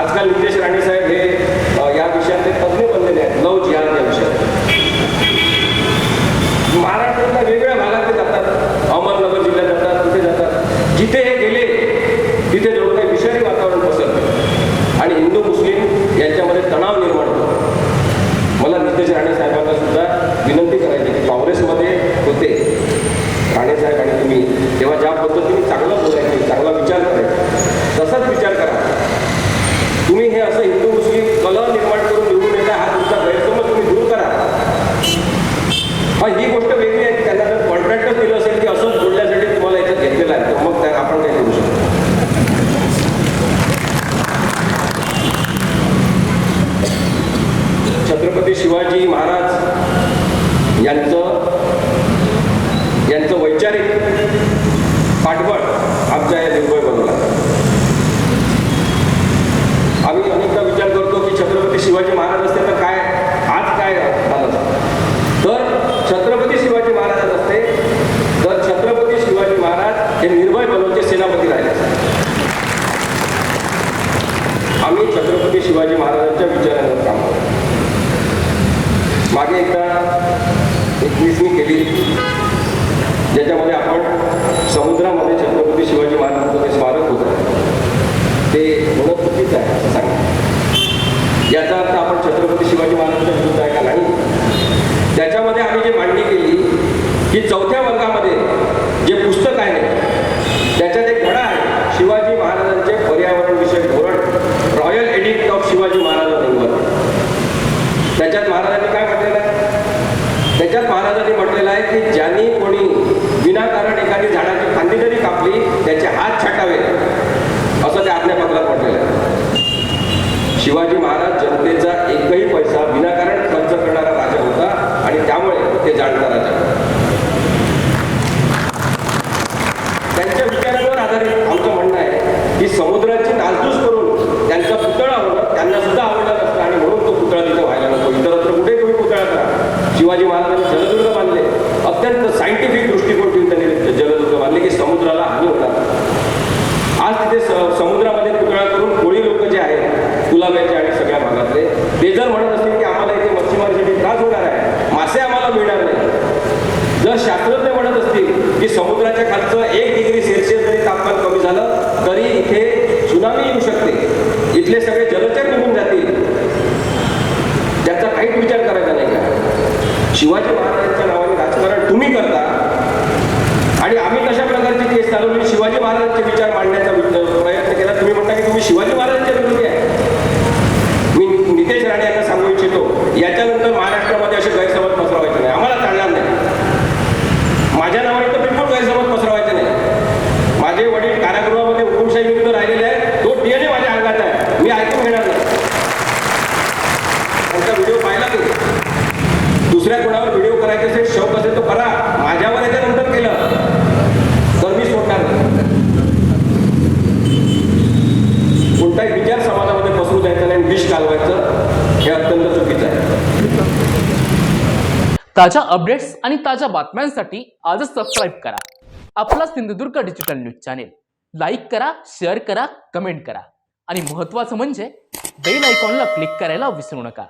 आजकाल नितेश राणे साहेब मग ही गोष्ट वेगळी आहे की त्यांना जर कॉन्ट्रॅक्टच दिलं असेल की असंच जोडल्यासाठी तुम्हाला याच्यात घेतलेलं आहे मग मग आपण काय करू शकतो? छत्रपती शिवाजी महाराज शिवाजी महाराजांच्या विचारानं काम मागे एकदा एक मी केली. ज्याच्यामध्ये आपण समुद्रामध्ये छत्रपती त्याच्यात महाराजांनी काय म्हटलेलं आहे? त्याच्यात महाराजांनी म्हटलेलं आहे की ज्यांनी कोणी विनाकारण एखादी झाड गुलाबाचे आणि सगळ्या भागातले. ते जर म्हणत असतील की आम्हाला इथे मच्छीमारीसाठी त्रास होणार आहे मासे आम्हाला मिळणार नाही. जर शास्त्रज्ञ म्हणत असतील की समुद्राच्या खालचं एक डिग्री सेल्सिअस जरी तापमान कमी झालं तरी इथे सुनामी येऊ शकते. इथले सगळे जलचर करायचे असेल शौक असेल तो करा. माझ्यावर याच्यानंतर केलं. तर मी सोडणार कोणताही विचार समाजामध्ये पसरू द्यायचा नाही. विष कालवायचं हे अत्यंत चुकीचं आहे. ताज्या अपडेट्स आणि ताज्या बातम्यांसाठी आजच सबस्क्राईब करा. आपला Sindhudurg digital news channel like करा शेअर करा कमेंट करा. आणि महत्त्वाचं म्हणजे बेल आयकॉनला क्लिक करायला विसरू नका.